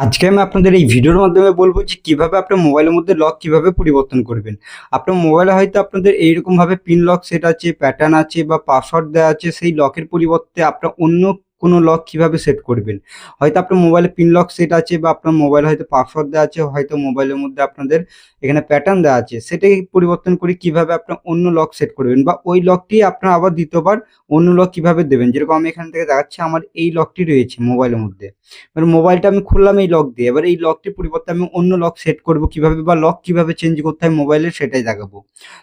আজকে আমি আপনাদের এই ভিডিওর মাধ্যমে বলব যে কীভাবে আপনার মোবাইলের মধ্যে লক কীভাবে পরিবর্তন করবেন। আপনার মোবাইলে হয়তো আপনাদের এইরকমভাবে পিন লক সেট আছে প্যাটার্ন আছে বা পাসওয়ার্ড দেওয়া আছে, সেই লকের পরিবর্তে আপনার অন্য কোনো লক কীভাবে সেট করবেন? হয়তো আপনার মোবাইলে পিন লক সেট আছে বা আপনার মোবাইলে হয়তো পাসওয়ার্ড দেওয়া আছে, হয়তো মোবাইলের মধ্যে আপনাদের এখানে প্যাটার্ন দেওয়া আছে। সেটাকে পরিবর্তন করে কীভাবে আপনার অন্য লক সেট করবেন বা ওই লকটি আপনার আবার দ্বিতীয়বার অন্য লক কীভাবে দেবেন? যেরকম আমি এখান থেকে দেখাচ্ছি, আমার এই লকটি রয়েছে মোবাইলের মধ্যে। এবার মোবাইলটা আমি খুললাম এই লক দিয়ে। এবার এই লকটির পরিবর্তে আমি অন্য লক সেট করব কীভাবে বা লক কীভাবে চেঞ্জ করতে হয় মোবাইলে সেটাই দেখাবো।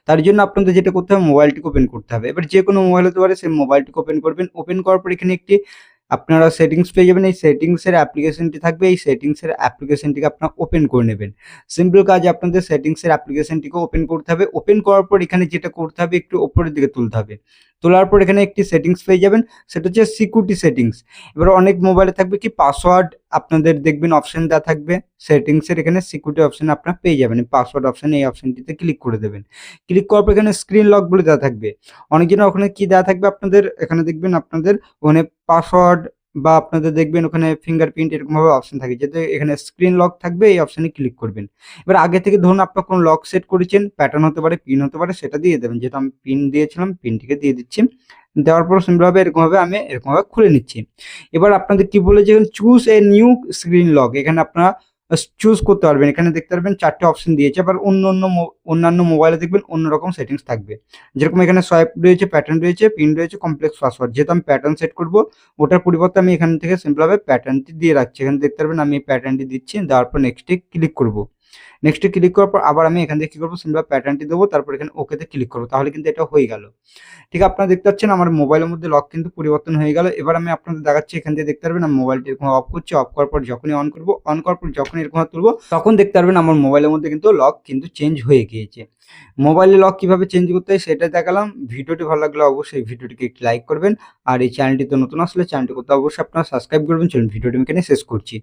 তার জন্য আপনাদের যেটা করতে হবে মোবাইলটিকে ওপেন করতে হবে। এবার যে কোনো মোবাইল হতে পারে, সেই মোবাইলটিকে ওপেন করবেন। ওপেন করার পর এখানে একটি আপনারা সেটিংস পেয়ে যাবেন, এই সেটিংসের অ্যাপ্লিকেশনটি থাকবে, এই সেটিংসের অ্যাপ্লিকেশনটিকে আপনারা ওপেন করে নেবেন। সিম্পল কাজ আপনাদের সেটিংসের অ্যাপ্লিকেশনটিকে ওপেন করতে হবে। ওপেন করার পর এখানে যেটা করতে হবে, একটু ওপরের দিকে তুলতে হবে। তোলার পর এখানে একটি সেটিংস পেয়ে যাবেন, সেটা হচ্ছে সিকিউরিটি সেটিংস এবার অনেক মোবাইলে থাকবে কি পাসওয়ার্ড আপনাদের দেখবেন অপশন দেওয়া থাকবে সেটিংসের এখানে সিকিউরিটি অপশন আপনারা পেয়ে যাবেন। পাসওয়ার্ড অপশন এই অপশনটিতে ক্লিক করে দেবেন। ক্লিক করার পর এখানে স্ক্রিন লক বলে দেওয়া থাকবে। অনেকজন ওখানে কি দেওয়া থাকবে আপনাদের, এখানে দেখবেন আপনাদের ওখানে পাসওয়ার্ড বা আপনাদের দেখবেন ওখানে ফিঙ্গারপ্রিন্ট এরকমভাবে অপশন থাকে, যাতে এখানে স্ক্রিন লক থাকবে, এই অপশনে ক্লিক করবেন। এবার আগে থেকে ধরুন আপনার কোনো লক সেট করেছেন প্যাটার্ন হতে পারে পিন হতে পারে, সেটা দিয়ে দেবেন। যেহেতু আমি পিন দিয়েছিলাম পিনটিকে দিয়ে দিচ্ছি। দেওয়ার পর সিম্পলভাবে এরকমভাবে আমি এরকমভাবে খুলে নিচ্ছি। এবার আপনাদের কি বলেছে choose a new screen lock এখানে আপনারা চুজ করতে পারবেন। এখানে দেখতে পারবেন চারটে অপশন দিয়েছে, আবার অন্য অন্য অন্যান্য মোবাইলে দেখবেন অন্যরকম সেটিংস থাকবে। যেরকম এখানে সোয়াইপ রয়েছে প্যাটার্ন রয়েছে পিন রয়েছে কমপ্লেক্স পাসওয়ার্ড যেহেতু আমি প্যাটার্ন সেট করব, ওটার পরিবর্তে আমি এখান থেকে সিম্পলভাবে প্যাটার্নটি দিয়ে রাখছি। এখানে দেখতে পারবেন আমি প্যাটার্নটি দিচ্ছি, দেওয়ার পর নেক্সটে ক্লিক করব। নেক্সটে ক্লিক করার পর আবার আমি এখান থেকে কি করব? সিম্পল প্যাটার্নটি দেবো, তারপর এখানে ওকেতে ক্লিক করব। তাহলে কিন্তু এটা হয়ে গেল। ঠিক আছে, আপনারা দেখতে পাচ্ছেন আমার মোবাইলের মধ্যে লক কিন্তু পরিবর্তন হয়ে গেল। এবার আমি আপনাদের দেখাচ্ছি, এখান থেকে দেখতে পারবেন আমি মোবাইলটি এরকম অফ করছি। অফ করার পর যখনই অন করব অন করার পর যখনই এরকম তুলবো, তখন দেখতে পারবেন আমার মোবাইলের মধ্যে কিন্তু লক কিন্তু চেঞ্জ হয়ে গিয়েছে। মোবাইলে লক কীভাবে চেঞ্জ করতে হয় সেটা দেখালাম। ভিডিওটি ভালো লাগলে অবশ্যই ভিডিওটিকে একটি লাইক করবেন। আর এই চ্যানেলটি তো নতুন আসলে চ্যানেলটি করতে অবশ্যই আপনারা সাবস্ক্রাইব করবেন। চলুন, ভিডিওটি আমি এখানে শেষ করছি।